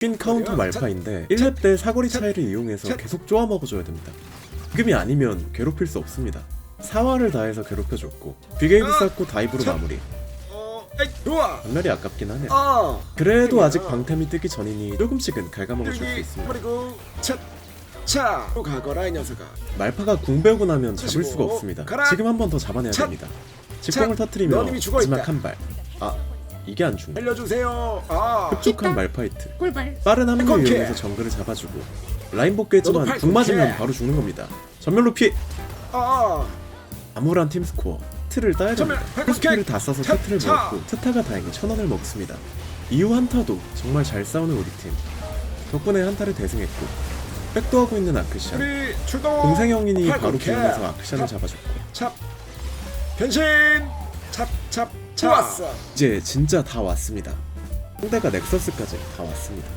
퀸 카운터 말파인데 1렙 때 사거리 차이를 이용해서 계속 쪼아 먹어줘야 됩니다. 지금이 아니면 괴롭힐 수 없습니다. 사활을 다해서 괴롭혀줬고 빅웨이브 쌓고 다이브로 마무리. 어, 좋아. 전멸이 아깝긴 하네요. 어. 그래도 아직 방템이 뜨기 전이니 조금씩은 갉아먹어줄 수 있습니다. 차, 차. 또 가거라 이 녀석아. 말파가 궁 배우고 나면 잡을 수가 없습니다. 지금 한 번 더 잡아내야 차. 됩니다. 직공을 차. 터트리며 마지막 있다. 한 발. 아 이게 안 죽네. 알려주세요. 아. 흡족한 말파이트. 꿀벌 빠른 합류 오케이. 이용해서 정글을 잡아주고 라인 복귀했지만 너도 궁 맞으면. 바로 죽는 겁니다. 전멸로 피. 아. 암울한 팀 스코어. 트를 따야 됩니다. 팔 코스피를. 다 써서 차, 차. 먹었고 트타가 다행히 천 원을 먹습니다. 이후 한타도 정말 잘 싸우는 우리 팀. 덕분에 한타를 대승했고 백도하고 있는 아크시안. 우리 출동. 공생영인이 팔 바로 아크시안을 차, 잡아줬고 찹. 변신. 찹, 찹. 좋았어. 이제 진짜 다 왔습니다. 상대가 넥서스까지 다 왔습니다.